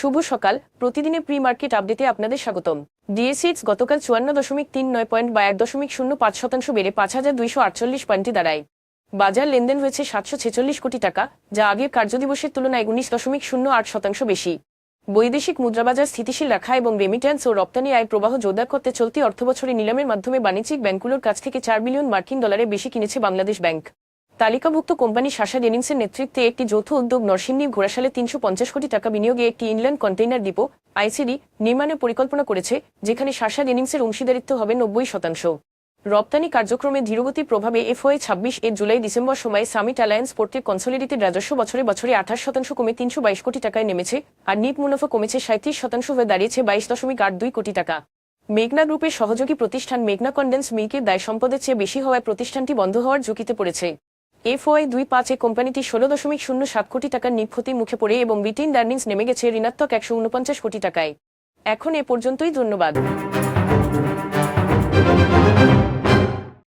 শুভ সকাল। প্রতিদিনের pre market আপডেটে আপনাদের স্বাগতম। ডিএসিএক্স গতকাল চুয়ান্ন দশমিক তিন নয় পয়েন্ট বা এক দশমিক শূন্য পাঁচ শতাংশ বেড়ে পাঁচ হাজার দুইশো আটচল্লিশ পয়েন্টে দাঁড়ায়। বাজার লেনদেন হয়েছে সাতশো ছেচল্লিশ কোটি টাকা, যা আগের কার্যদিবসের তুলনায় উনিশ দশমিক শূন্য আট শতাংশ বেশি। বৈদেশিক মুদ্রাবাজার স্থিতিশীল রাখা এবং রেমিট্যান্স ও রপ্তানি আয় প্রবাহ জোরদার করতে চলতি অর্থবছরে নিলামের মাধ্যমে বাণিজ্যিক ব্যাংকগুলোর কাছ থেকে চার বিলিয়ন মার্কিন ডলারের বেশি কিনেছে বাংলাদেশ ব্যাংক। তালিকাভুক্ত কোম্পানি শাসা ডেনিংসের নেতৃত্বে একটি যৌথ উদ্যোগ নরসিংদী ঘোড়াশালে তিনশো পঞ্চাশ কোটি টাকা বিনিয়োগে একটি ইনল্যান্ড কন্টেইনার ডিপো, আইসিডি, নির্মাণের পরিকল্পনা করেছে, যেখানে শাসা ডেনিংসের অংশীদারিত্ব হবে নব্বই শতাংশ। রপ্তানি কার্যক্রমে ধীরগতির প্রভাবে এফওএ ছাব্বিশ এর জুলাই ডিসেম্বর সময়ে সামিট অ্যালায়েন্স পোর্টের কনসলিডেটেড রাজস্ব বছরে বছরে আঠাশ শতাংশ কমে তিনশো বাইশ কোটি টাকায় নেমেছে আর নিট মুনাফা কমেছে সাঁত্রিশ শতাংশ হয়ে দাঁড়িয়েছে বাইশ দশমিক আট দুই কোটি টাকা। মেঘনা গ্রুপের সহযোগী প্রতিষ্ঠান মেঘনা কন্ডেন্স মিল্কের দায় সম্পদের চেয়ে বেশি হওয়ায় প্রতিষ্ঠানটি বন্ধ হওয়ার ঝুঁকিতে পড়েছে। এফওয়াই দুই পাঁচে কোম্পানিটি ষোলো দশমিক শূন্য সাত কোটি টাকার নিক্ষতি মুখে পড়ে এবং বিটিন ডার্নিংস নেমে গেছে ঋণাত্মক একশো উনপঞ্চাশ কোটি টাকায়। এখন এ পর্যন্তই, ধন্যবাদ।